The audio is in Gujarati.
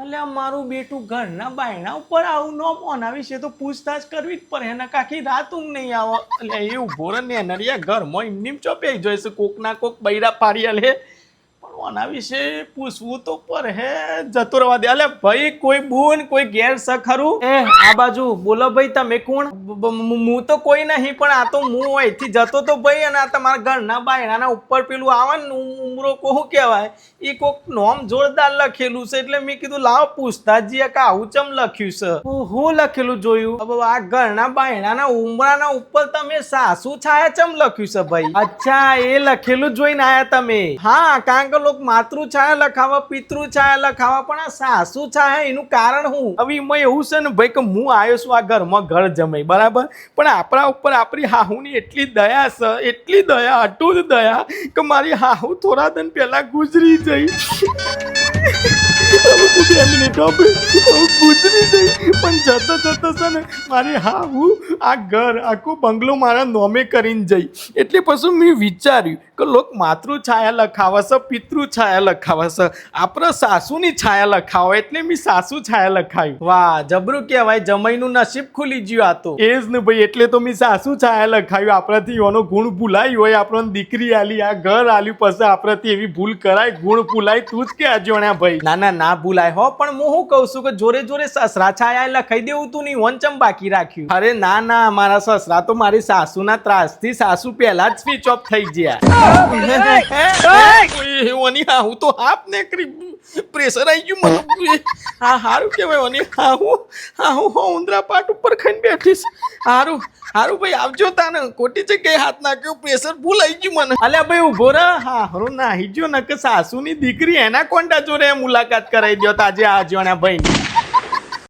અલ્યા, મારું બેટું ઘરના બાયણા ઉપર આવું ન આવી વિશે તો પૂછતાછ કરવી જ પડે. એના કાકી રાત ઊંઘ નહીં આવો. એટલે એ ઊભો ને નરિયા ઘરમાં એમની ચોપે જોઈશે. કોક ના કોક બૈરા પાડી લે. આના વિશે પૂછવું તો પર હે જતો રહેવા દે અલે ભાઈ, કોઈ બૂન, કોઈ ગેર સ ખરું એ, આ બાજુ, બોલો ભાઈ તમે કોણ? હું તો કોઈ નહીં, પણ આ તો હું અહીંથી જતો તો ભાઈ, અને આ તમારા ઘરના બાયણાના ઉપર પેલું આવે ને ઉમરો કોહું કહેવાય? એ કોક નોમ જોરદાર લખેલું છે, એટલે મેં કીધું, લાવ પૂછતા જઈએ કે આવું ચમ લખ્યું છે? હું લખેલું જોયું? હવે આ ઘરના બાયણાના ઉમરાના ઉપર તમે સાસુ છાયા ચમ લખ્યું છે ભાઈ? અચ્છા, એ લખેલું જોઈને આયા તમે? હા કારણ લોકો માતૃ છાયા લખાવા, પિતૃ છાયા લખાવા, પણ આ સાસુ છાયા એનું કારણ હું? હવે એમાં એવું છે ને ભાઈ કે હું આવ્યો છું આ ઘરમાં, ઘર જમાઈ, બરાબર? પણ આપણા ઉપર આપણી હાહુની એટલી દયા છે, એટલી દયા, અટૂટ દયા, કે મારી હાહુ થોડા દિન પહેલા ગુજરી જઈ. આ બંગલો મારા નોમે કરીને જઈ. એટલે પછી મેં વિચાર્યું કે લોક માતૃ છાયા લખાવે છે, પિતૃ છાયા લખાવે છે. આપણે સાસુની છાયા લખાવો, એટલે મેં સાસુ છાયા લખાયું વાહ, જબરું કહેવાય, જમાઈનું નસીબ ખુલી ગયું આ તો. એ જ ને ભાઈ, એટલે તો મેં સાસુ છાયા લખાયું આપણાથી એનો ગુણ ભૂલાય હોય આપણને દીકરી આલી, આ ઘર આલ્યું, પછી આપણાથી એવી ભૂલ કરાય, ગુણ ભૂલાય, તું જ કે અજોણ્યા ભાઈ. ના ના ના ભૂલાય હો પણ હું શું કહું છું કે જોરે જોરે સસરા છાયા લખાઈ દેવું તું નહીં વંચમ બાકી રાખ્યું. અરે ના ના મારા સસરા તો મારી સાસુના ત્રાસથી સાસુ પહેલા જ સ્વિચ ઓફ થઈ ગયા. ઓની હા હું તો હાફ ને પ્રેશર આવી ગયું મને. હા હારું કહેવાય ઓની હા હું હા હું હો ઉંદરા પાટ ઉપર ખાઈને બેઠીશ. હારું હારું ભાઈ આવજો તાને. ખોટી જગ્યાએ હાથ નાખ્યો પ્રેશર ભૂલ આવી ગયું મને. અલ્યા ભાઈ ઊભો રહે. હા હારું નાહી ગયો ને કે સાસુની દીકરી એના કોંડા જોડે મુલાકાત કરાવી દો તાજે આ જોણ્યા ભાઈ